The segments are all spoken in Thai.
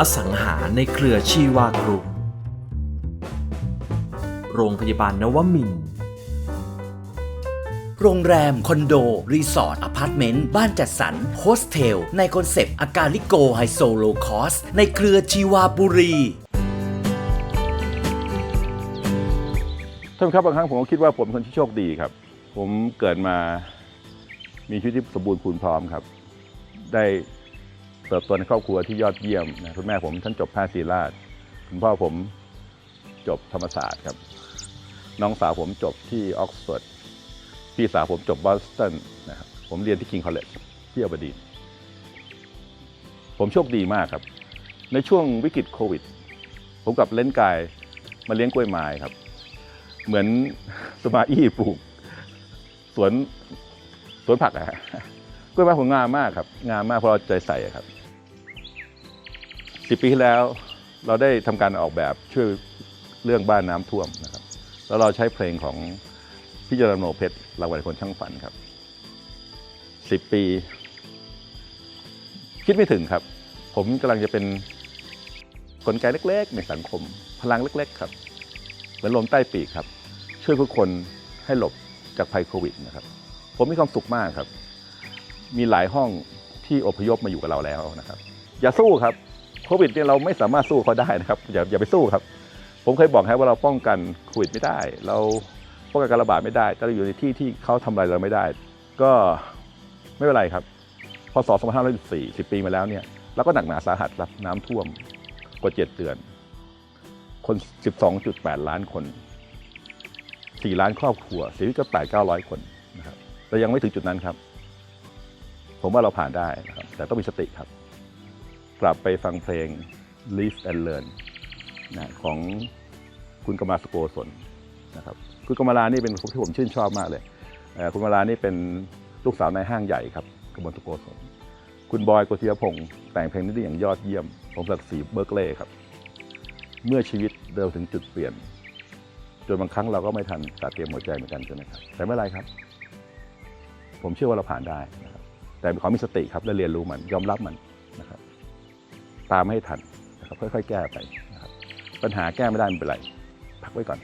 อสังหาในเครือชีวากรุ๊ปโรงพยาบาลนวมินทร์โรงแรม คอนโด รีสอร์ทอพาร์ตเมนต์ บ้านจัดสรรโฮสเทล ในคอนเซปต์อากาลิโกไฮโซโลคอส ในเครือชีวาบุรีท่านครับบางครั้งผมก็คิดว่าผมเป็นคนที่โชคดีครับ ผมเกิดมามีชีวิตที่สมบูรณ์พูนพร้อมครับ ได้ เติบโตในครอบครัวที่ยอดเยี่ยมนะคุณแม่ผมท่านจบแพทย์ศิริราช คุณพ่อผมจบธรรมศาสตร์ครับ น้องสาวผมจบที่ออกซฟอร์ดพี่สาวผมจบบอสตันนะครับผมเรียนที่คิงคอลเลจที่อบดี ผมโชคดีมากครับ ในช่วงวิกฤตโควิด ผมกับเล่นกายมาเลี้ยงกล้วยไม้ครับ เหมือนสมาอี้ปลูกสวนสวนผักอะฮะ กล้วยไม้ผมงามมากครับ งามมากเพราะเราใจใส่ครับสิปีที่แล้วเราได้ทำการออกแบบช่วยเรื่องบ้านน้ำท่วมนะครับ แล้วเราใช้เพลงของพี่จรรโนเพชรรางวัลคนช่างฝันครับสิบปี คิดไม่ถึงครับ ผมกำลังจะเป็นกลไกเล็ก ๆ ในสังคม พลังเล็ก ๆ ครับ เหมือนลมใต้ปีกครับ ช่วยผู้คนให้หลบจากภัยโควิดนะครับ ผมมีความสุขมากครับ มีหลายห้องที่อพยพมาอยู่กับเราแล้วนะครับ อย่าสู้ครับโควิดเนี่ยเราไม่สามารถสู้เขาได้นะครับอย่าอย่าไปสู้ครับ ผมเคยบอกให้ว่าเราป้องกันโควิดไม่ได้ เราป้องกันการระบาดไม่ได้แต่เราอยู่ในที่ที่เขาทำอะไรเราไม่ได้ ก็ไม่เป็นไรครับพศ2514 10 ปีมาแล้วเนี่ยเราก็หนักหนาสาหัสรับน้ำท่วมกว่า 7 เดือน คน 12.8 ล้านคน 4 ล้านครอบครัวเสียชีวิตก็8 900 คนนะครับแต่ยังไม่ถึงจุดนั้นครับ ผมว่าเราผ่านได้นะครับแต่ต้องมีสติครับ กลับไปฟังเพลง Live and Learn นะของคุณกมาสโกศลนะครับคุณกมาลานี่เป็นคนที่ผมชื่นชอบมากเลย คุณกมาลานี่เป็นลูกสาวในห้างใหญ่ครับกมลสโกศลคุณบอยโกศิยพงศ์แต่งเพลงนี้ได้อย่างยอดเยี่ยมผมศักดิ์ศรีเบิร์กเล่ครับ เมื่อชีวิตเดินถึงจุดเปลี่ยนจนบางครั้งเราก็ไม่ทันตัดเตรียมหัวใจเหมือนกันใช่ไหมครับแต่ไม่ไรครับ ผมเชื่อว่าเราผ่านได้ แต่ขอมีสติครับและเรียนรู้มันยอมรับมันนะครับ ตามให้ทันนะครับค่อยๆ แก้ไปนะครับ ปัญหาแก้ไม่ได้ไม่เป็นไรพักไว้ก่อน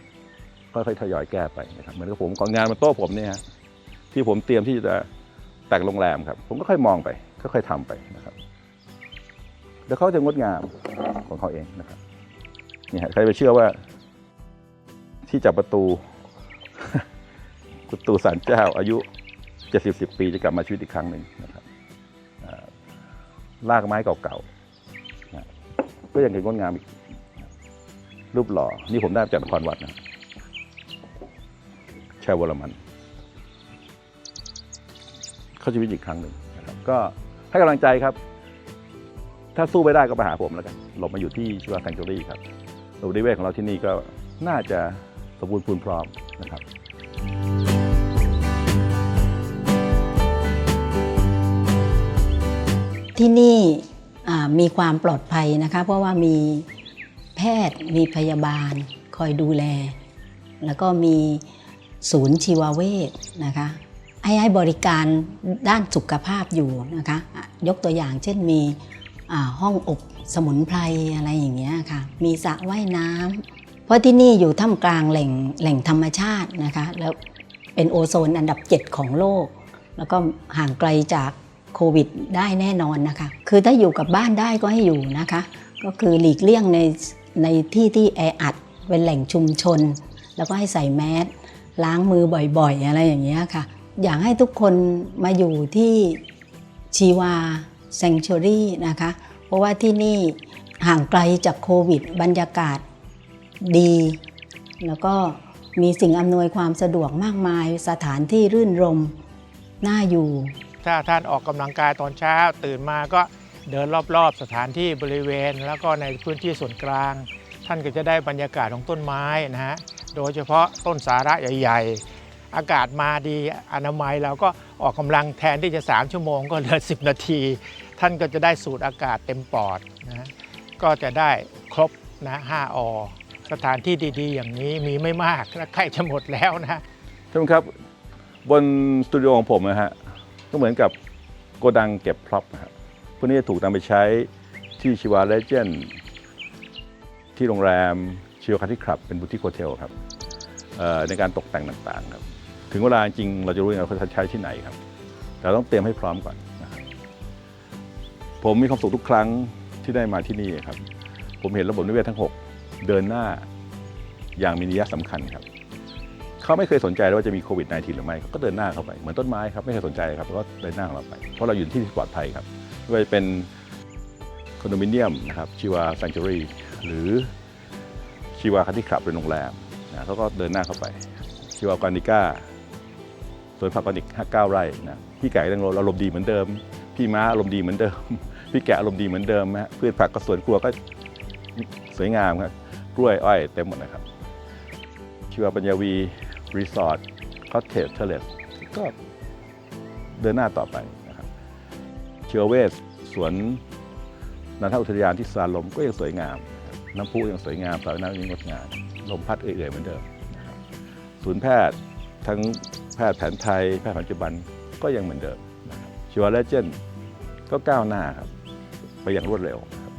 ค่อยๆทยอยแก้ไปนะครับเหมือนกับผมของงานบนโต๊ะผมเนี่ยที่ผมเตรียมที่จะแต่งโรงแรมครับ ผมก็ค่อยมองไปค่อยๆทำไปนะครับแล้วเขาจะงดงามของเขาเองนะครับนี่ฮะใครไปเชื่อว่า ที่จับประตูประตูสารเจ้าอายุ เจ็ดสิบสิบปีจะกลับมาชีวิตอีกครั้งหนึ่งนะครับลากไม้เก่าๆก็ยังเห็นงดงามอีก รูปหล่อ นี่ผมได้จากนครวัดนะชัยวรมัน เข้าชีวิตอีกครั้งหนึ่งนะครับ ก็ให้กำลังใจครับ ถ้าสู้ไม่ได้ก็ไปหาผมแล้วกัน หลบมาอยู่ที่ชิวาแซงจูรี่ครับระบบนิเวศของเราที่นี่ก็น่าจะสมบูรณ์พูนพร้อมนะครับ ที่นี่มีความปลอดภัยนะคะเพราะว่ามีแพทย์มีพยาบาลคอยดูแล แล้วก็มีศูนย์ชีวเวชนะคะให้ให้บริการด้านสุขภาพอยู่นะคะยกตัวอย่างเช่นมีห้องอบสมุนไพรอะไรอย่างเงี้ยค่ะมีสระว่ายน้ำเพราะที่นี่อยู่ท่ามกลางแหล่งแหล่งธรรมชาตินะคะแล้วเป็นโอโซนอันดับ 7 ของโลก แล้วก็ห่างไกลจาก โควิดได้แน่นอนนะคะ คือถ้าอยู่กับบ้านได้ก็ให้อยู่นะคะ ก็คือหลีกเลี่ยงในในที่ที่แออัดเป็นแหล่งชุมชน แล้วก็ให้ใส่แมสล้างมือบ่อยๆ อะไรอย่างเงี้ยค่ะ อยากให้ทุกคนมาอยู่ที่ชีวาแซงชูรี่นะคะ เพราะว่าที่นี่ห่างไกลจากโควิด บรรยากาศดี แล้วก็มีสิ่งอำนวยความสะดวกมากมาย สถานที่รื่นรมน่าอยู่ ถ้าท่านออกกำลังกายตอนเช้า ตื่นมาก็เดินรอบๆ สถานที่บริเวณ แล้วก็ในพื้นที่ส่วนกลาง ท่านก็จะได้บรรยากาศของต้นไม้นะฮะโดยเฉพาะต้นสาระใหญ่ ๆ อากาศมาดีอนามัยเราก็ออกกำลังแทนที่จะ 3 ชั่วโมงก็เหลือ 10 นาที ท่านก็จะได้สูดอากาศเต็มปอดนะก็จะได้ครบนะ5อสถานที่ดีๆ อย่างนี้มีไม่มากและใกล้จะหมดแล้วนะท่านครับบนสตูดิโอของผมนะฮะ ก็เหมือนกับโกดังเก็บพร็อพนะฮะพวกนี้จะถูกนำไปใช้ที่ชิวาเลเจนที่โรงแรมชิวคาที่คลับเป็นบูติโฮเทลครับในการตกแต่งต่างๆครับ ถึงเวลาจริงเราจะรู้ว่าเขาจะใช้ที่ไหนครับ แต่ต้องเตรียมให้พร้อมก่อนนะครับผมมีความสุขทุกครั้งที่ได้มาที่นี่ครับ ผมเห็นระบบนิเวศทั้ง 6 เดินหน้าอย่างมีนัยสำคัญครับ เขาไม่เคยสนใจเลยว่าจะมีโควิด -19 หรือไม่เขาก็เดินหน้าเข้าไป เหมือนต้นไม้ครับไม่เคยสนใจครับก็เดินหน้าของเราไป เพราะเราอยู่ที่ที่ปลอดภัยครับไม่ว่าจะเป็นคอนโดมิเนียมนะครับชีวาแซงจูรี่หรือชีวาคันที่คลับเป็นโรงแรมนะเขาก็เดินหน้าเข้าไป ชีวากานิก้าสวนผักออร์แกนิก59 ไร่นะพี่ไก่ยังอารมณ์ดีเหมือนเดิม พี่ม้าอารมณ์ดีเหมือนเดิม พี่แกะอารมณ์ดีเหมือนเดิมนะฮะพืชผักก็สวนครัวก็สวยงามครับกล้วยอ้อยเต็มหมดนะครับชีวาปัญญาวี รีสอร์ทคอตเทจเทเลสก็เดินหน้าต่อไปนะครับชีวเวสสวนนันทอุทยานที่สารลมก็ยังสวยงาม น้ำพุยังสวยงามสระว่ายน้ำยังงดงามลมพัดเอื่อยๆเหมือนเดิมศูนย์แพทย์ทั้งแพทย์แผนไทย แพทย์ปัจจุบันก็ยังเหมือนเดิมนะครับชีวาเลเจนก็ก้าวหน้าครับ ไปอย่างรวดเร็วครับ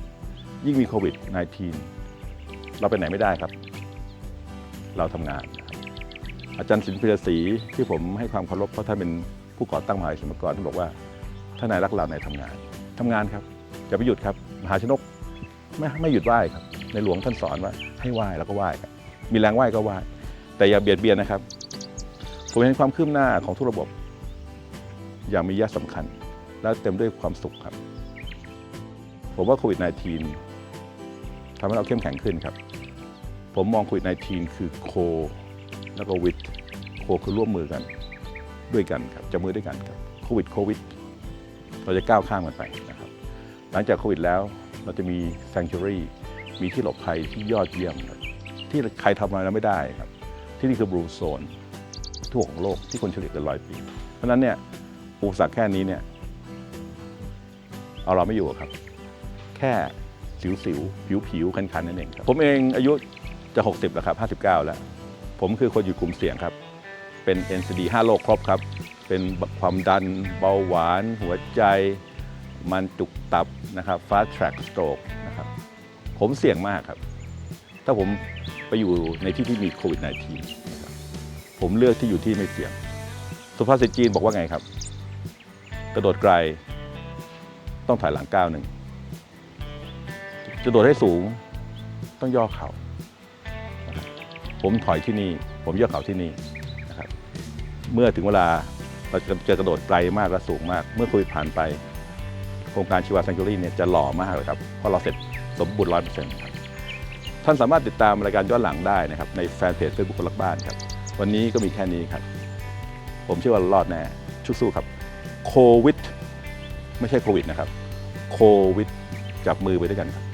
ยิ่งมีโควิด -19 เราไปไหนไม่ได้ครับ เราทำงานครับ อาจารย์สินพิรศรีที่ผมให้ความเคารพเพราะท่านเป็นผู้ก่อตั้งมหาวิทยาลัยศิลปากรท่านบอกว่าถ้านายรักเรานายทำงานทำงานครับอย่าไปหยุดครับมหาชนกไม่ไม่หยุดไหว้ครับ ในหลวงท่านสอนว่าให้ไหว้แล้วก็ไหว้ครับมีแรงไหว้ก็ไหว้แต่อย่าเบียดเบียนนะครับ ผมเห็นความคืบหน้าของทุกระบบ อย่างมีนัยสำคัญ และเต็มด้วยความสุขครับ ผมว่าโควิด -19 ทำให้เราเข้มแข็งขึ้นครับ ผมมองโควิด -19 คือโค แล้วก็วิทโคคือร่วมมือกันด้วยกันครับจะมือด้วยกันครับโควิดโควิด เราจะก้าวข้ามกันไปนะครับ หลังจากโควิดแล้วเราจะมี sanctuary มีที่หลบภัยที่ยอดเยี่ยมครับที่ใครทำอะไรแล้วไม่ได้ครับ ที่นี่คือ blue zone ทั่วของโลกที่คนเฉลี่ยกันร้อยปี เพราะนั้นเนี่ยอุปสรรคแค่นี้เนี่ยเอาเราไม่อยู่ครับ แค่สิวสิวผิวผิวๆคันๆนั่นเองครับผมเองอายุจะ 60แล้วครับ59 แล้ว ผมคือคนอยู่กลุ่มเสี่ยงครับ เป็น NCD 5 โรคครบครับ เป็นความดันเบาหวาน หัวใจ มันจุกตับนะครับ fast track stroke นะครับ ผมเสี่ยงมากครับ ถ้าผมไปอยู่ในที่ที่มีโควิด -19 นะครับผมเลือกที่อยู่ที่ไม่เสี่ยง สุภาษิตจีนบอกว่าไงครับ กระโดดไกล ต้องถอยหลังก้าวหนึ่งจะโดดให้สูงต้องย่อเข่า ผมถอยที่นี่ ผมย่อเขาที่นี่นะครับ เมื่อถึงเวลาเราจะจะกระโดดไกลมากและสูงมาก เมื่อคุยผ่านไป โครงการชีวาแซงจูรี่เนี่ยจะหล่อมากเลยครับเพราะเราเสร็จสมบูรณ์ร้อยเปอร์เซ็นต์ครับท่านสามารถติดตามรายการย้อนหลังได้นะครับ ในแฟนเพจเฟซบุ๊กคนรักบ้านครับ วันนี้ก็มีแค่นี้ครับ ผมเชื่อว่ารอดแน่ชุกสู้ครับโควิด ไม่ใช่โควิดนะครับโควิดจับมือไปด้วยกันครับ